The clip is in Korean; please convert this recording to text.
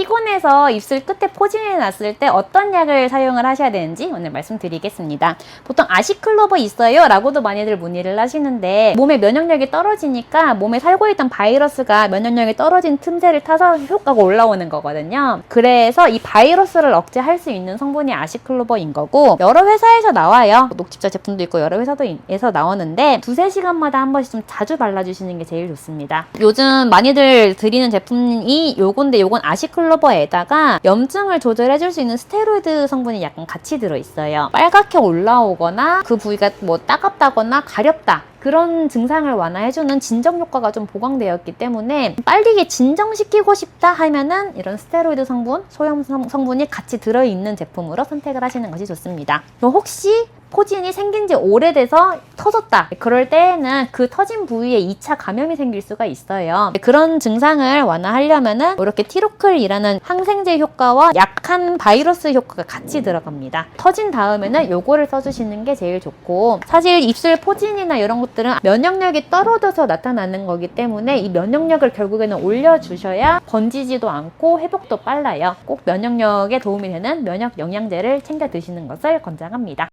피곤해서 입술 끝에 포진이 났을 때 어떤 약을 사용을 하셔야 되는지 오늘 말씀드리겠습니다. 보통 아시클로버 있어요? 라고도 많이들 문의를 하시는데 몸의 면역력이 떨어지니까 몸에 살고 있던 바이러스가 면역력이 떨어진 틈새를 타서 효과가 올라오는 거거든요. 그래서 이 바이러스를 억제할 수 있는 성분이 아시클로버인 거고 여러 회사에서 나와요. 녹집자 제품도 있고 여러 회사도에서 나오는데 두세 시간마다 한 번씩 좀 자주 발라주시는 게 제일 좋습니다. 요즘 많이들 드리는 제품이 요건데 요건 아시클로버 에다가 염증을 조절해줄 수 있는 스테로이드 성분이 약간 같이 들어있어요. 빨갛게 올라오거나 그 부위가 뭐 따갑다거나 가렵다 그런 증상을 완화해주는 진정 효과가 좀 보강되었기 때문에 빨리 진정시키고 싶다 하면은 이런 스테로이드 성분, 소염 성- 성분이 같이 들어있는 제품으로 선택을 하시는 것이 좋습니다. 또 혹시 포진이 생긴 지 오래돼서 터졌다. 그럴 때에는 그 터진 부위에 2차 감염이 생길 수가 있어요. 그런 증상을 완화하려면은 이렇게 티로클이라는 항생제 효과와 약한 바이러스 효과가 같이 들어갑니다. 터진 다음에는 요거를 써주시는 게 제일 좋고 사실 입술 포진이나 이런 것들은 면역력이 떨어져서 나타나는 거기 때문에 이 면역력을 결국에는 올려주셔야 번지지도 않고 회복도 빨라요. 꼭 면역력에 도움이 되는 면역 영양제를 챙겨 드시는 것을 권장합니다.